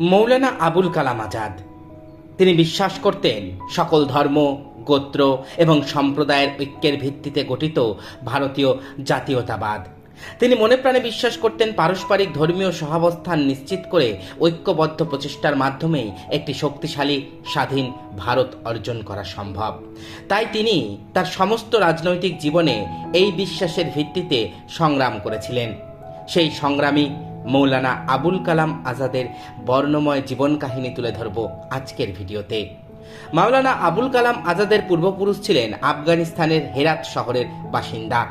মৌলানা আবুল কালাম আজাদ। তিনি বিশ্বাস করতেন, সকল ধর্ম, গোত্র এবং সম্প্রদায়ের ঐক্যের ভিত্তিতে গঠিত ভারতীয় জাতীয়তাবাদ। তিনি মনে প্রাণে বিশ্বাস করতেন, পারস্পরিক ধর্মীয় সহাবস্থান নিশ্চিত করে ঐক্যবদ্ধ প্রচেষ্টার মাধ্যমেই একটি শক্তিশালী, স্বাধীন ভারত অর্জন করা সম্ভব। তাই তিনি তার সমস্ত রাজনৈতিক জীবনে এই বিশ্বাসের ভিত্তিতে সংগ্রাম করেছিলেন। সেই সংগ্রামী মৌলানা আবুল কালাম আজাদের বর্ণময় জীবন কাহিনী তুলে ধরব আজকের ভিডিওতে। মাওলানা আবুল কালাম আজাদের পূর্বপুরুষ ছিলেন আফগানিস্তানের হেরাত শহরের বাসিন্দা।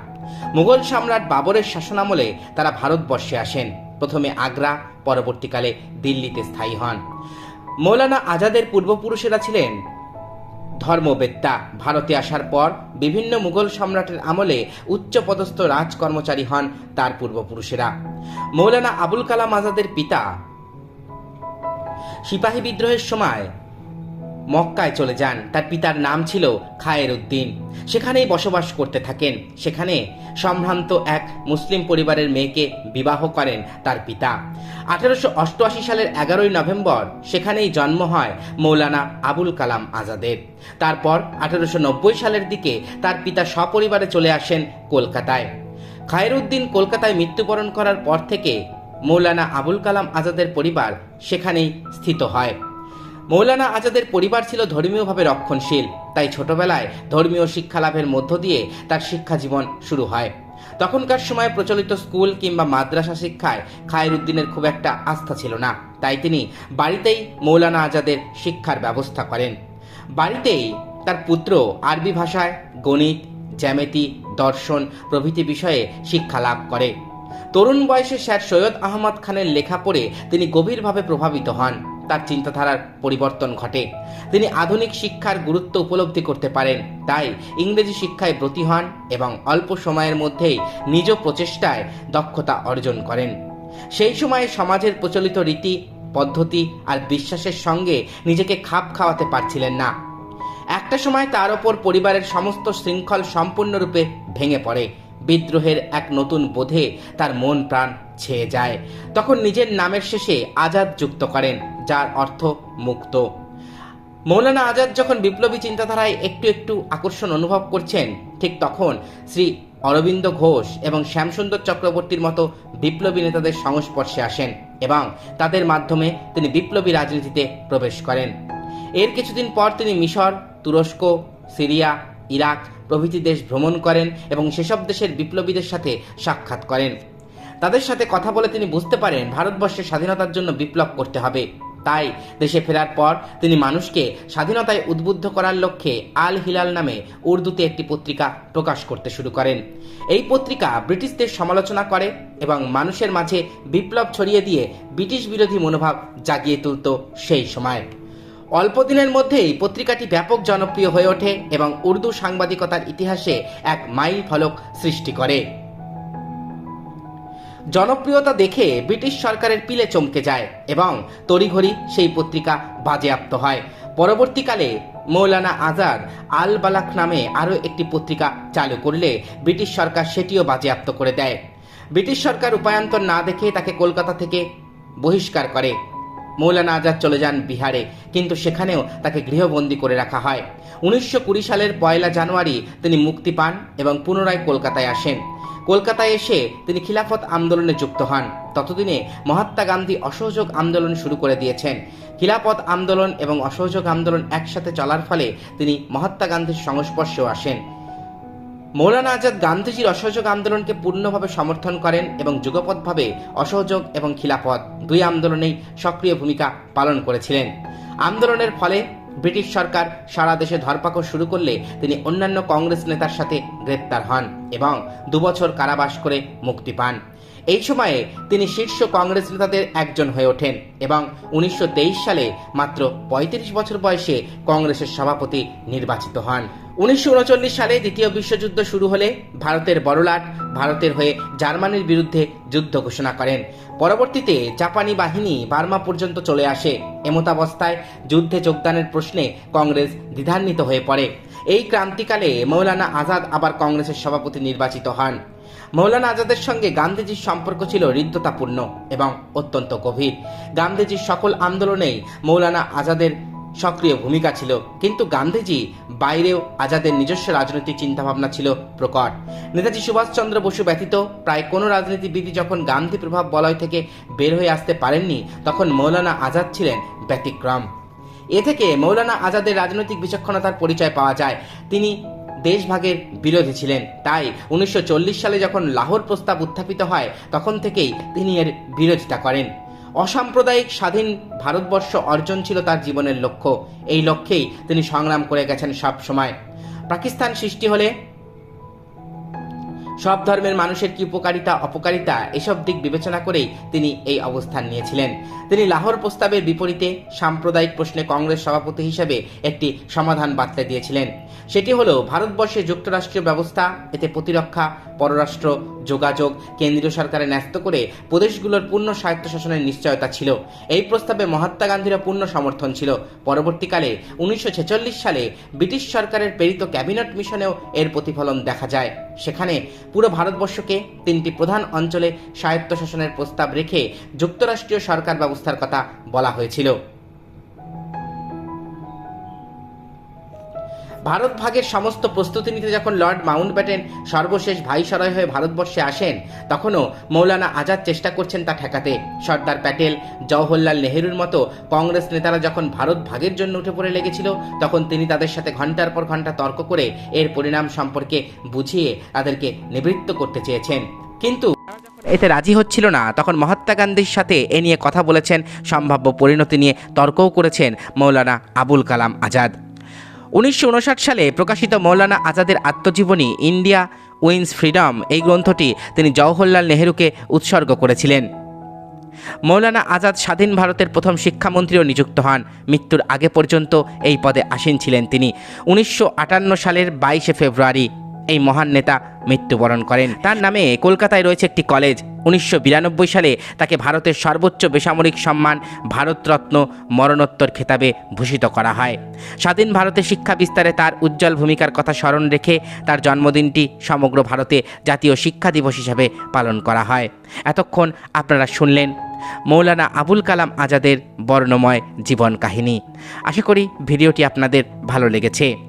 মুঘল সম্রাট বাবরের শাসনামলে তারা ভারতবর্ষে আসেন। প্রথমে আগ্রা, পরবর্তীকালে দিল্লিতে স্থায়ী হন। মৌলানা আজাদের পূর্বপুরুষেরা ছিলেন ধর্মবেত্তা। ভারতে আসার পর বিভিন্ন মুঘল সম্রাটের আমলে উচ্চপদস্থ রাজকর্মচারী হন তার পূর্বপুরুষেরা। মৌলানা আবুল কালাম আজাদের পিতা সিপাহী বিদ্রোহের সময় মক্কায় চলে যান। তার পিতার নাম ছিল খায়ের উদ্দিন। সেখানেই বসবাস করতে থাকেন। সেখানে সম্ভ্রান্ত এক মুসলিম পরিবারের মেয়েকে বিবাহ করেন তার পিতা। আঠারোশো অষ্টআশি সালের এগারোই নভেম্বর সেখানেই জন্ম হয় মৌলানা আবুল কালাম আজাদের। তারপর আঠারোশো নব্বই সালের দিকে তার পিতা সপরিবারে চলে আসেন কলকাতায়। খায়রুদ্দিন কলকাতায় মৃত্যুবরণ করার পর থেকে মৌলানা আবুল কালাম আজাদের পরিবার সেখানেই স্থিত হয়। মৌলানা আজাদের পরিবার ছিল ধর্মীয়ভাবে রক্ষণশীল, তাই ছোটবেলায় ধর্মীয় শিক্ষা লাভের মধ্য দিয়ে তার শিক্ষা জীবন শুরু হয়। তখনকার সময় প্রচলিত স্কুল কিংবা মাদ্রাসা শিক্ষায় খায়রুদ্দিনের খুব একটা আস্থা ছিল না, তাই তিনি বাড়িতেই মৌলানা আজাদের শিক্ষার ব্যবস্থা করেন। বাড়িতেই তার পুত্র আরবি ভাষায় গণিত, জ্যামিতি, দর্শন প্রভৃতি বিষয়ে শিক্ষা লাভ করে। তরুণ বয়সে স্যার সৈয়দ আহমদ খানের লেখা পড়ে তিনি গভীরভাবে প্রভাবিত হন। তার চিন্তাধারার পরিবর্তন ঘটে। তিনি আধুনিক শিক্ষার গুরুত্ব উপলব্ধি করতে পারেন। তাই ইংরেজি শিক্ষায় ব্রতী হন এবং অল্প সময়ের মধ্যেই নিজ প্রচেষ্টায় দক্ষতা অর্জন করেন। সেই সময়ে সমাজের প্রচলিত রীতি, পদ্ধতি আর বিশ্বাসের সঙ্গে নিজেকে খাপ খাওয়াতে পারছিলেন না। একটা সময় তার ওপর পরিবারের সমস্ত শৃঙ্খল সম্পূর্ণরূপে ভেঙে পড়ে। বিদ্রোহের এক নতুন বোধে তার মন প্রাণ ছেয়ে যায়। তখন নিজের নামের শেষে আজাদ যুক্ত করেন। যার অর্থ মুক্ত। মৌলানা আজাদ যখন বিপ্লবী চিন্তাধারায় একটু একটু আকর্ষণ অনুভব করছেন, ঠিক তখন শ্রী অরবিন্দ ঘোষ এবং শ্যামসুন্দর চক্রবর্তীর মতো বিপ্লবী নেতাদের সংস্পর্শে আসেন এবং তাদের মাধ্যমে তিনি বিপ্লবী রাজনীতিতে প্রবেশ করেন। এর কিছুদিন পর তিনি মিশর, তুরস্ক, সিরিয়া, ইরাক প্রভৃতি দেশ ভ্রমণ করেন এবং সেসব দেশের বিপ্লবীদের সাথে সাক্ষাৎ করেন। তাদের সাথে কথা বলে তিনি বুঝতে পারেন ভারতবর্ষের স্বাধীনতার জন্য বিপ্লব করতে হবে। তাই দেশে ফেরার পর তিনি মানুষকে স্বাধীনতায় উদ্বুদ্ধ করার লক্ষ্যে আল হিলাল নামে উর্দুতে একটি পত্রিকা প্রকাশ করতে শুরু করেন। এই পত্রিকা ব্রিটিশদের সমালোচনা করে এবং মানুষের মাঝে বিপ্লব ছড়িয়ে দিয়ে ব্রিটিশ বিরোধী মনোভাব জাগিয়ে তুলত সেই সময়। অল্প দিনের মধ্যেই পত্রিকাটি ব্যাপক জনপ্রিয় হয়ে ওঠে এবং উর্দু সাংবাদিকতার ইতিহাসে এক মাইল ফলক সৃষ্টি করে। জনপ্রিয়তা দেখে ব্রিটিশ সরকারের পিলে চমকে যায় এবং তড়িঘড়ি সেই পত্রিকা বাজেয়াপ্ত হয়। পরবর্তীকালে মৌলানা আজাদ আল বালাক নামে আরও একটি পত্রিকা চালু করলে ব্রিটিশ সরকার সেটিও বাজেয়াপ্ত করে দেয়। ব্রিটিশ সরকার উপায়ান্তর না দেখে তাকে কলকাতা থেকে বহিষ্কার করে। মৌলানা আজাদ চলে যান বিহারে, কিন্তু সেখানেও তাকে গৃহবন্দী করে রাখা হয়। উনিশশো কুড়ি সালের পয়লা জানুয়ারি তিনি মুক্তি পান এবং পুনরায় কলকাতায় আসেন। কলকাতায় এসে তিনি খিলাফত আন্দোলনে যুক্ত হন। ততদিনে মহাত্মা গান্ধী অসহযোগ আন্দোলন শুরু করে দিয়েছেন। খিলাফত আন্দোলন এবং অসহযোগ আন্দোলন একসাথে চলার ফলে তিনি মহাত্মা গান্ধীর সংস্পর্শেও আসেন। মৌলানা আজাদ গান্ধীজির অসহযোগ আন্দোলনকে পূর্ণভাবে সমর্থন করেন এবং যুগপৎভাবে অসহযোগ এবং খিলাফত দুই আন্দোলনেই সক্রিয় ভূমিকা পালন করেছিলেন। আন্দোলনের ফলে ব্রিটিশ সরকার সারা দেশে ধরপাকড় শুরু করলে তিনি অন্যান্য কংগ্রেস নেতার সাথে গ্রেপ্তার হন এবং দুবছর কারাবাস করে মুক্তি পান। এই সময়ে তিনি শীর্ষ কংগ্রেস নেতাদের একজন হয়ে ওঠেন এবং উনিশশো তেইশ সালে মাত্র ৩৫ বছর বয়সে কংগ্রেসের সভাপতি নির্বাচিত হন। উনিশশো উনচল্লিশ সালে দ্বিতীয় বিশ্বযুদ্ধ শুরু হলে ভারতের বড়লাট ভারতের হয়ে জার্মানির বিরুদ্ধে যুদ্ধ ঘোষণা করেন। পরবর্তীতে জাপানি বাহিনী বার্মা পর্যন্ত চলে আসে। এমতাবস্থায় যুদ্ধে যোগদানের প্রশ্নে কংগ্রেস দ্বিধান্বিত হয়ে পড়ে। এই ক্রান্তিকালে মৌলানা আজাদ আবার কংগ্রেসের সভাপতি নির্বাচিত হন। মৌলানা আজাদের সঙ্গে গান্ধীজির সম্পর্ক ছিল হৃদ্যতাপূর্ণ এবং অত্যন্ত গভীর। গান্ধীজির সকল আন্দোলনেই মৌলানা আজাদের সক্রিয় ভূমিকা ছিল। কিন্তু গান্ধীজি বাইরেও আজাদের নিজস্ব রাজনৈতিক চিন্তাভাবনা ছিল প্রকট। নেতাজি সুভাষচন্দ্র বসু ব্যতীত প্রায় কোনো রাজনীতিবিদই যখন গান্ধী প্রভাব বলয় থেকে বের হয়ে আসতে পারেননি, তখন মৌলানা আজাদ ছিলেন ব্যতিক্রম। এ থেকে মৌলানা আজাদের রাজনৈতিক বিচক্ষণতার পরিচয় পাওয়া যায়। তিনি দেশভাগের বিরোধী ছিলেন। তাই উনিশশো চল্লিশ সালে যখন লাহোর প্রস্তাব উত্থাপিত হয়, তখন থেকেই তিনি এর বিরোধিতা করেন। অসাম্প্রদায়িক স্বাধীন ভারতবর্ষ অর্জন ছিল তার জীবনের লক্ষ্য। এই লক্ষ্যেই তিনি সংগ্রাম করে গেছেন সব সময় পাকিস্তান সৃষ্টি হলে সব ধর্মের মানুষের কি উপকারিতা, অপকারিতা, এসব দিক বিবেচনা করেই তিনি এই অবস্থান নিয়েছিলেন। তিনি লাহোর প্রস্তাবের বিপরীতে সাম্প্রদায়িক প্রশ্নে কংগ্রেস সভাপতি হিসেবে একটি সমাধান বাতলে দিয়েছিলেন। সেটি হলো, ভারতবর্ষে যুক্তরাষ্ট্রীয় ব্যবস্থা, এতে প্রতিরক্ষা, পররাষ্ট্র, যোগাযোগ, কেন্দ্রীয় সরকারে ন্যস্ত করে প্রদেশগুলোর পূর্ণ স্বায়ত্তশাসনের নিশ্চয়তা ছিল। এই প্রস্তাবে মহাত্মা গান্ধীরও পূর্ণ সমর্থন ছিল। পরবর্তীকালে উনিশশো ছেচল্লিশ সালে ব্রিটিশ সরকারের প্রেরিত ক্যাবিনেট মিশনেও এর প্রতিফলন দেখা যায়। সেখানে পুরো ভারতবর্ষকে তিনটি প্রধান অঞ্চলে স্বায়ত্তশাসনের প্রস্তাব রেখে যুক্তরাষ্ট্রীয় সরকার ব্যবস্থার কথা বলা হয়েছিল। ভারত ভাগের সমস্ত প্রস্তুতি নিতে যখন লর্ড মাউন্ট ব্যাটেন সর্বশেষ ভাইসরয় হয়ে ভারতবর্ষে আসেন, তখনও মৌলানা আজাদ চেষ্টা করছেন তা ঠেকাতে। সর্দার প্যাটেল, জওহরলাল নেহেরুর মতো কংগ্রেস নেতারা যখন ভারত ভাগের জন্য উঠে পড়ে লেগেছিল, তখন তিনি তাদের সাথে ঘণ্টার পর ঘণ্টা তর্ক করে এর পরিণাম সম্পর্কে বুঝিয়ে তাদেরকে নিবৃত্ত করতে চেয়েছেন। কিন্তু এতে রাজি হচ্ছিল না। তখন মহাত্মা গান্ধীর সাথে এ নিয়ে কথা বলেছেন। সম্ভাব্য পরিণতি নিয়ে তর্কও করেছেন মৌলানা আবুল কালাম আজাদ। উনিশশো উনষাট সালে প্রকাশিত মৌলানা আজাদের আত্মজীবনী ইন্ডিয়া উইন্স ফ্রিডম এই গ্রন্থটি তিনি জওহরলাল নেহরুকে উৎসর্গ করেছিলেন। মৌলানা আজাদ স্বাধীন ভারতের প্রথম শিক্ষামন্ত্রীও নিযুক্ত হন। মৃত্যুর আগে পর্যন্ত এই পদে আসীন ছিলেন তিনি। উনিশশো আটান্ন সালের বাইশে ফেব্রুয়ারি এই মহান নেতা মৃত্যুবরণ করেন। তার নামে কলকাতায় রয়েছে একটি কলেজ। উনিশশো বিরানব্বই সালে তাকে ভারতের সর্বোচ্চ বেসামরিক সম্মান, ভারতরত্ন, মরণোত্তর খেতাবে ভূষিত করা হয়। স্বাধীন ভারতে শিক্ষা বিস্তারে তার উজ্জ্বল ভূমিকার কথা স্মরণ রেখে তার জন্মদিনটি সমগ্র ভারতে জাতীয় শিক্ষা দিবস হিসাবে পালন করা হয়। এতক্ষণ আপনারা শুনলেন মৌলানা আবুল কালাম আজাদের বর্ণময় জীবন কাহিনী। আশা করি ভিডিওটি আপনাদের ভালো লেগেছে।